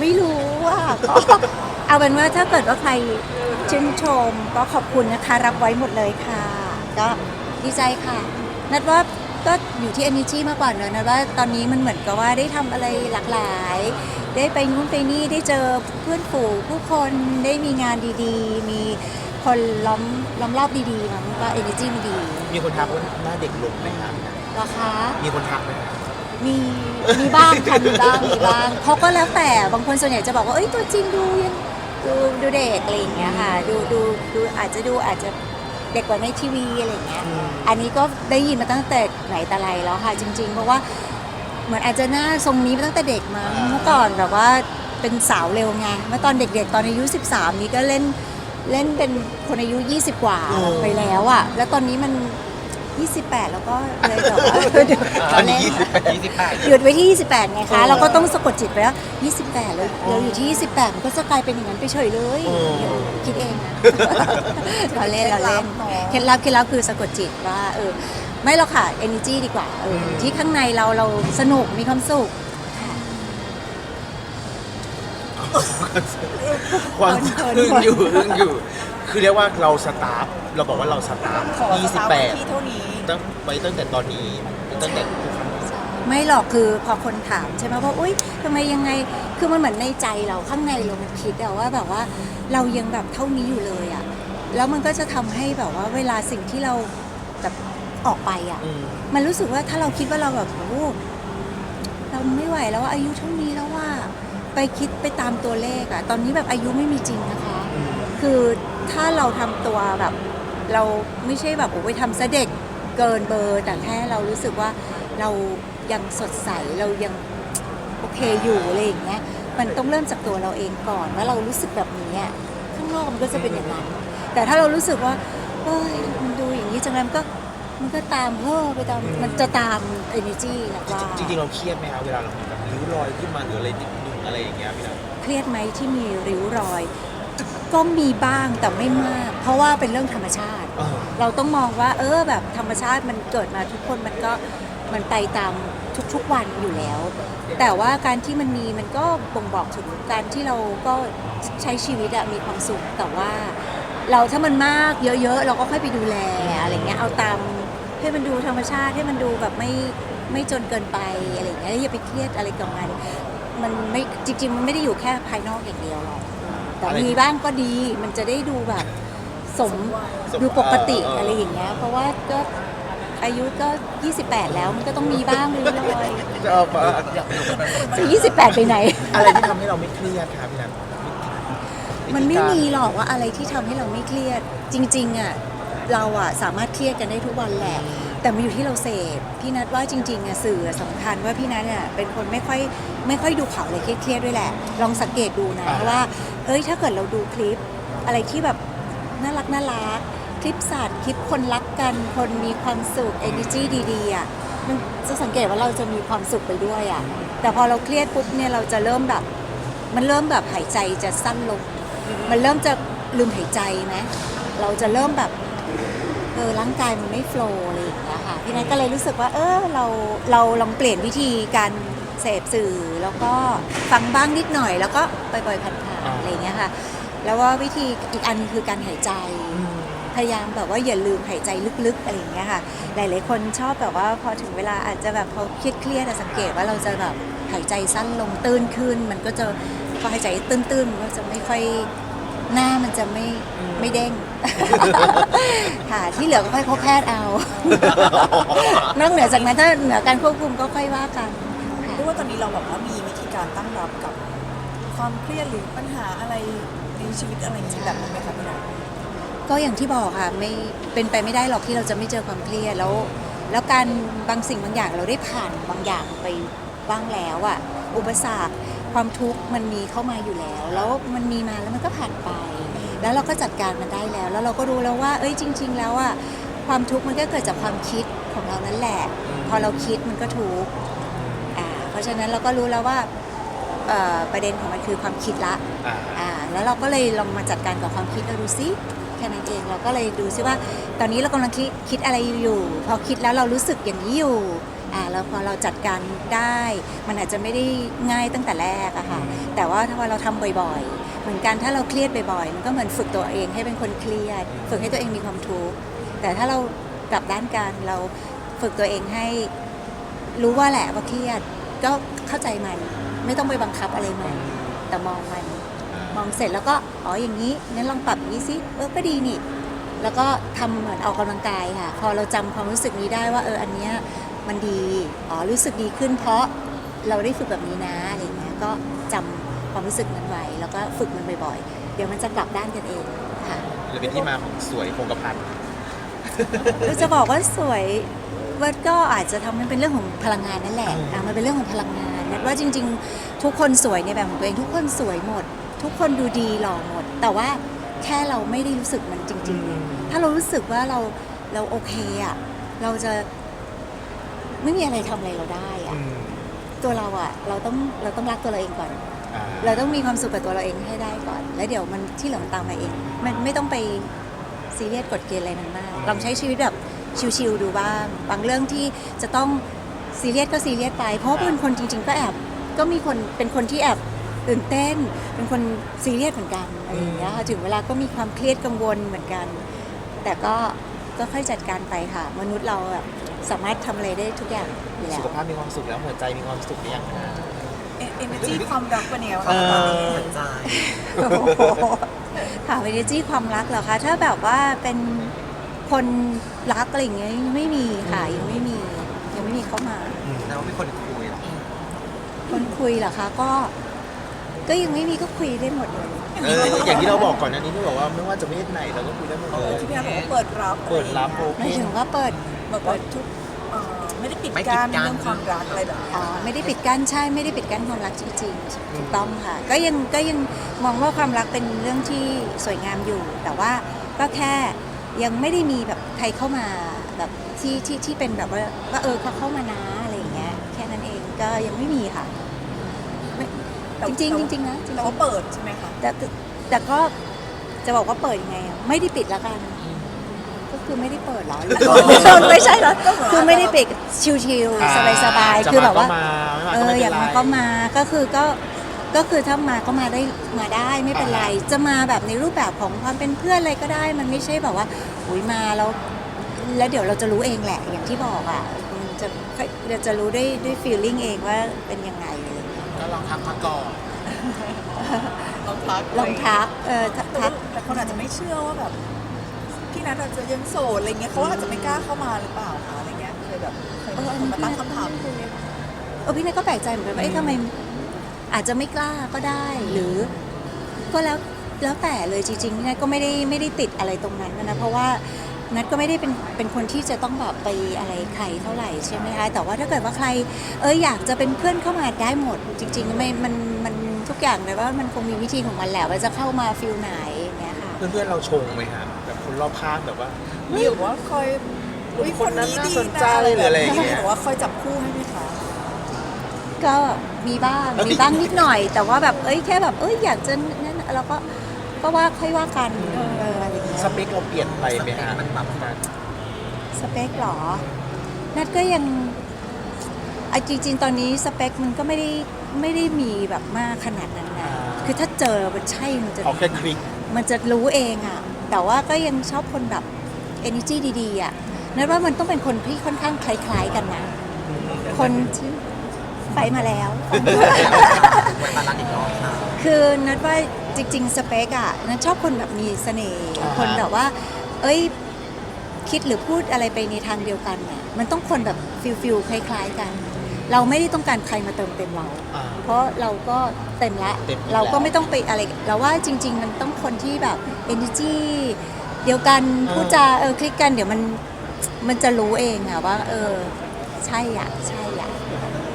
ไม่รู้อะก็เอาเป็นว่าถ้าเกิดว่าใครชื่นชมก็ขอบคุณนะคะรับไว้หมดเลยค่ะ ก็ดีใจค่ะ นัดว่าก็อยู่ที่ energy มากกว่าเนอะนัดว่าตอนนี้มันเหมือนกับว่าได้ทำอะไรหลากหลาย ได้ไปนู้นไปนี่ได้เจอเพื่อนฝูงผู้คนได้มีงานดีๆ มีคนล้อมล้อมรอบดีๆมั้งว่า energy มันดีมีคนทักว่าหน้าเด็กลงไหมครับเหรอคะ มีคนทักไหมครับ มีมีบ้างค่ะมีบ้างมีบ้างเขาก็แล้วแต่บางคนส่วนใหญ่จะบอกว่าเอ้ยตัวจริงดูยังดูดูเด็กอะไรอย่างเงี้ยค่ะดูดูดูอาจจะดูอาจจะเด็กกว่าในทีวีอะไรอย่างเงี้ยอันนี้ก็ได้ยินมาตั้งแต่ไหนแต่ไรแล้วค่ะ จริง ๆ เพราะว่าเหมือนอาจจะหน้าทรงนี้มาตั้งแต่เด็กมาเมื่อก่อนแบบว่าเป็นสาวเร็วไงเมื่อตอนเด็กๆ ตอนอายุ 13 นี้ก็เล่นเล่นเป็นคนอายุ 20 กว่าไปแล้วอะแล้วตอนนี้มัน 28 แล้วก็เลยแบบว่าตอนนี้ยี่สิบแปดยี่สิบแปดหยุดไว้ที่ 28ไงคะ เราก็ต้องสะกดจิตไว้ว่า28 แล้วเราอยู่ที่ 28 มันก็จะกลายเป็นอย่างนั้นไปเฉยเลยอืมเดี๋ยวคิดเองนะเราเล่นเราเล่นเคล็ดลับเคล็ดลับคือสะกดจิตว่าเออไม่หรอกค่ะ energy ดีกว่าเออที่ข้างในเราเราสนุกมีความสุข ความเขินๆ อึ้งอยู่อึ้งอยู่ คือเรียกว่าเราสตาฟเราบอกว่าเราสตาฟขอยี่สสิบตาร์แปทดที่เท่านี้ ตั้งไปตั้งแต่ตอนนี้ตั้งแต่ทุกครั้งไม่หรอกคือพอคนถามใช่ไหมว่าอุ้ยทำไมยังไงคือมันเหมือนในใจเราข้างในเรามันคิดอะว่าแบบว่าเรายังแบบเท่านี้อยู่เลยอะแล้วมันก็จะทำให้แบบว่าเวลาสิ่งที่เราแบบออกไปอะอืม มันรู้สึกว่าถ้าเราคิดว่าเราแบบโอ้โหเราไม่ไหวแล้วว่าอายุเท่านี้แล้วว่า ไปคิดไปตามตัวเลขอะตอนนี้แบบอายุไม่มีจริงนะคะอืมคือถ้าเราทำตัวแบบ เราไม่ใช่แบบโอ้ยทำซะเด็กเกินเบอร์ แต่แค่เรารู้สึกว่าเรายังสดใสเรายังโอเคอยู่อะไรอย่างเงี้ยมันต้องเริ่มจากตัวเราเองก่อนว่าเรารู้สึกแบบนี้อะข้างนอกมันก็จะเป็นอย่างนั้น แต่ถ้าเรารู้สึกว่าเฮ้ยมันดูอย่างนี้จังเลยมันก็มันก็ตามเฮ้อไปตามมันจะตาม energy นะว่า จริงๆเราเครียดไหมครับเวลาเรามีแบบริ้วรอยขึ้นมาหรืออะไรนิดนึง อะไรอย่างเงี้ยพี่นะเครียดไหมที่มีริ้วรอย ก็มีบ้างแต่ไม่มาก เพราะว่าเป็นเรื่องธรรมชาติเออเราต้องมองว่า เออแบบธรรมชาติมันเกิดมาทุกคนมันก็มันไปตามทุกๆวันอยู่แล้ว แต่ว่าการที่มันมีมันก็บ่งบอกถึงการที่เราก็ใช้ชีวิตอะมีความสุขแต่ว่า เราถ้ามันมากเยอะๆ เราก็ค่อยไปดูแลอะไรเงี้ยเอาตามให้มันดูธรรมชาติให้มันดูแบบไม่ไม่จนเกินไปอะไรเงี้ยอย่าไปเครียดอะไรกับมัน มันไม่จริง ๆ มันไม่ได้อยู่แค่ภายนอกอย่างเดียวหรอกแต่มีบ้างก็ดีมันจะได้ดูแบบสมสมดูปกติเออเอออ อะไรอย่างเงี้ยเพราะว่าก็อายุก็ 28 แล้วมันก็ต้องมีบ้างริ้วรอยจะเอาไปจะ28 ไปไหน อะไรที่ทำให้เราไม่เครียดครับพี่นันมันไม่มีหรอกว่าอะไรที่ทำให้เราไม่เครียด จริง ๆอะเราอะสามารถเครียดกันได้ทุกวันแหละ แต่มันอยู่ที่เราเสพพี่นัทว่าจริงๆอะสื่อสำคัญว่าพี่นัทอะเป็นคนไม่ค่อยไม่ค่อยดูข่าวอะไรเครียดๆด้วยแหละ ลองสังเกตดูนะว่า เอ้ยถ้าเกิดเราดูคลิป อะไรที่แบบน่ารักน่ารักคลิปสัตว์คลิปคนรักกันคนมีความสุข energy ดีๆอะมันจะสังเกตว่าเราจะมีความสุขไปด้วยอะแต่พอเราเครียดปุ๊บเนี่ยเราจะเริ่มแบบ มันเริ่มแบบหายใจจะสั้นลง มันเริ่มจะลืมหายใจไหมเราจะเริ่มแบบ เออร่างกายมันไม่โฟล์อะไรอย่างเงี้ยค่ะพี่นัทก็เลยรู้สึกว่า เออเราเราลองเปลี่ยนวิธีการเสพสื่อ แล้วก็ฟังบ้างนิดหน่อย แล้วก็ปล่อยๆผ่านๆอะไรอย่างเงี้ยค่ะ แล้วว่าวิธีอีกอันคือการหายใจ พยายามแบบว่าอย่าลืมหายใจลึกๆอะไรอย่างเงี้ยค่ะ หลายๆคนชอบแบบว่าพอถึงเวลาอาจจะแบบพอเครียดๆอะสังเกตว่าเราจะแบบหายใจสั้นลงตื้นขึ้น มันก็จะพอหายใจตื้นๆมันก็จะไม่ค่อย หน้ามันจะไม่ไม่เด้ง ค่ะที่เหลือก็ค่อยพบแพทย์เอา นอกเหนือจากนั้นถ้าเหนือการควบคุมก็ค่อยว่ากันค่ะเรียกว่าตอนนี้เราแบบว่ามีวิธีการตั้งรับกับความเครียดหรือปัญหาอะไรในชีวิตอะไรอย่างนี้แบบนี้ไหมคะพี่นัทก็อย่างที่บอกค่ะไม่เป็นไปไม่ได้หรอกที่เราจะไม่เจอความเครียดแล้ว แล้วการบางสิ่งบางอย่างเราได้ผ่านบางอย่างไปบ้างแล้วอะอุปสรรค ความทุกข์มันมีเข้ามาอยู่แล้ว แล้วมันมีมาแล้วมันก็ผ่านไป แล้วเราก็จัดการมันได้แล้ว แล้วเราก็รู้แล้วว่า เอ้ยจริง ๆ แล้วอะความทุกข์มันก็เกิดจากความคิดของเรานั่นแหละ พอเราคิดมันก็ทุกข์อ่าเพราะฉะนั้นเราก็รู้แล้วว่าเอ่อประเด็นของมันคือความคิดละอ่าอ่าแล้วเราก็เลยลองมาจัดการกับความคิดเราดูซิแค่นั้นเองเราก็เลยดูซิว่า ตอนนี้เรากำลังคิดคิดอะไรอยู่ พอคิดแล้วเรารู้สึกอย่างนี้อยู่ อ่าแล้วพอเราจัดการได้ มันอาจจะไม่ได้ง่ายตั้งแต่แรกอะค่ะแต่ว่าถ้าว่าเราทำบ่อยๆ เหมือนกันถ้าเราเครียดบ่อยๆ มันก็เหมือนฝึกตัวเองให้เป็นคนเครียด ฝึกให้ตัวเองมีความทุกข์แต่ถ้าเรากลับด้านกันเราฝึกตัวเองให้รู้ว่าแหละว่าเครียดก็เข้าใจมันไม่ต้องไปบังคับอะไรมันแต่มองมันมองเสร็จแล้วก็อ๋ออย่างนี้งั้นลองปรับอย่างนี้สิเออก็ดีนี่แล้วก็ทำเหมือนออกกำลังกายค่ะ พอเราจำความรู้สึกนี้ได้ว่าเอออันเนี้ย มันดี อ๋อ รู้สึกดีขึ้นเพราะเราได้ฝึกแบบนี้นะอะไรเงี้ย ก็จำความรู้สึกนั้นไว้ แล้วก็ฝึกมันบ่อยๆ เดี๋ยวมันจะกลับด้านกันเองค่ะเลยเป็นที่มาของสวยคงกระพันคือจะบอกว่าสวยวัดก็อาจจะทำมันเป็นเรื่องของพลังงานนั่นแหละอืมอะมันเป็นเรื่องของพลังงานนัดว่าจริง ๆ ทุกคนสวยในแบบของตัวเองทุกคนสวยหมด ทุกคนดูดีหล่อหมด แต่ว่าแค่เราไม่ได้รู้สึกมันจริง ๆ ถ้าเรารู้สึกว่าเราเราโอเคอะเราจะ ไม่มีอะไรทำอะไรเราได้อะตัวเราอะเราต้องเราต้องรักตัวเราเองก่อนเราต้องมีความสุขกับตัวเราเองให้ได้ก่อน แล้วเดี๋ยวมันที่เหลือมันตามมาเอง มันไม่ต้องไปซีเรียสกดเกณฑ์อะไรมันมากลองใช้ชีวิตแบบชิลๆดูบ้าง บางเรื่องที่จะต้องซีเรียสก็ซีเรียสไป เพราะว่าเป็นคนจริง ๆ ก็แอบก็มีคนเป็นคนที่แอบตื่นเต้น เป็นคนซีเรียสเหมือนกันอะไรอย่างเงี้ยค่ะถึงเวลาก็มีความเครียดกังวลเหมือนกัน แต่ก็ก็ค่อยจัดการไปค่ะ มนุษย์เราแบบ สามารถทำอะไรได้ทุกอย่างอยู่แล้สุวขภาพมีความสุขแล้วหัวใจมีความสุขหรือยังคะ เอเอเนจีความรักเป็นยังไงบ้างเอคะอตอนนี้โอ้โหค่ะเวเนจี้ความรักเหรอคะ ถ้าแบบว่าเป็นคนรักอะไรอย่างเงี้ยยังไม่มีค่ะ ยังไม่มี ยังไม่มีเข้ามา แล้วมีคนคุยเหรอคนคุยเหรอคะ ก็ ก็ยังไม่มีก็คุยได้หมดเลยเอออย่างที่เราบอกก่อนหน้านี้ที่บอกว่าไม่ว่าจะเพศไหนเราก็คุยได้หมดเอเลอยที่พี่อาบอกว่าเปิดรับเปิดรับโอหเพมายนถึงว่าเปิด แบบว่าทุกเอ่อไม่ได้ปิดไม่ปิดกั้นกั้น เรื่องความรักอะไรแบบนี้อ๋อไม่ได้ปิดกั้นใช่ไม่ได้ปิดกั้นความรักจริงๆถูกต้องค่ะ ก็ยังก็ยังมองว่าความรักเป็นเรื่องที่สวยงามอยู่ แต่ว่าก็แค่ยังไม่ได้มีแบบใครเข้ามาแบบที่ที่ที่เป็นแบบว่าว่าเออเขาเข้ามานะอะไรอย่างเงี้ยแค่นั้นเองก็ยังไม่มีค่ะไม่จริงๆจริงๆนะจริงๆ แต่ว่าเปิดใช่ไหมคะ แต่แต่แต่ก็จะบอกว่าเปิดยังไงอะไม่ได้ปิดละกันก็ คือไม่ได้เปิดหรอหรือไม่ใช่เหรอคือไม่ได้ปิดชิวๆสบายๆคือแบบว่าจะมก็เอมาอไม่อยากเป็นไรมาก็มาก็คือก็ก็คือถ้ามาก็มาได้มาได้ไม่เป็นไรจะมาแบบในรูปแบบของความเป็นเพื่อนอะไรก็ได้ มันไม่ใช่แบบว่าอุยมาแล้วแล้วเดี๋ยวเราจะรู้เองแหละอย่างที่บอกอะมันจะเราจะรู้ด้วยด้วยฟีลลิ่งเองว่าเป็นยังไงอะไรอย่างเงี้ยก็ลองทักมาก่อนลองทักลองทักเออทักแต่ทัว่ากแต่คนอาจจะไม่เชื่อว่าแบบ พี่นัทอาจจะยังโสดอะไรเงี้ยเขาอาจจะไม่กล้าเข้ามาหรือเปล่าคะอะไรเงี้ยเคยแบบเคยมีคนมาตั้งคำถามอย่างเงี้ยเออพี่เนยก็แปลกใจเหมือนกันว่าเอ๊ะทำไมอาจจะไม่กล้าก็ได้ หรือ ก็แล้วแล้วแต่เลยจริงๆพี่นัทก็ไม่ได้ไม่ได้ติดอะไรตรงนั้นนะเพราะว่านัทก็ไม่ได้เป็นเป็นคนที่จะต้องแบบไปอะไรใครเท่าไหร่ใช่ไหมคะแต่ว่าถ้าเกิดว่าใครเอออยากจะเป็นเพื่อนเข้ามาได้หมด จริงๆไม่มันมันทุกอย่างเลยว่ามันคงมีวิธีของมันแหละว่าจะเข้ามาฟิลไหนอย่างเงี้ยค่ะ เพื่อนๆเราชงไหมฮะแบบ คนรอบข้างแบบว่ามีแบบว่าคอยอุ๊ยคนนั้นน่าดีสนใจหรืออะไรอย่างเงี้ย หรือว่าคอยจับคู่ให้ไหมคะ ก็มีบ้างมีบ้างนิดหน่อย แต่ว่าแบบเอ้ยแค่แบบเอ้ยอยากจะนั่นเราก็ก็ว่าค่อยว่ากันเอออะไรอย่างเงี้ยสเปคเราเปลี่ยนไปไหมฮะมันปรับกันสเปคเหรอ นัดก็ยังอะจริงๆตอนนี้สเปคมันก็ไม่ได้ไม่ได้มีแบบมากขนาดนั้นนะคือถ้าเจอมันใช่มันจะ เอาแค่คลิก มันจะรู้เองอะ แต่ว่าก็ยังชอบคนแบบ energy ดีๆอะนัดว่ามันต้องเป็นคนที่ค่อนข้างคล้ายๆกันนะ คนที่ไปมาแล้ว ไว้มาลันอีกรอบค่ะ คือนัดว่าจริง ๆ สเปกอะนัดชอบคนแบบมีเสน่ห์อ่าฮะคนแบบว่า เอ้ยคิดหรือพูดอะไรไปในทางเดียวกันเนี่ยมันต้องคนแบบฟิลฟิลคล้าย ๆ กัน เราไม่ได้ต้องการใครมาเติมเต็มเรา อ่า เพราะเราก็เต็มละเต็มอยู่เราก็แล้วไม่ต้องไปอะไรเราว่าจริง ๆ มันต้องคนที่แบบ energy เดียวกันเออพูดจาเออคลิกกันเดี๋ยวมันมันจะรู้เองอะว่า เออ ใช่อะใช่อะ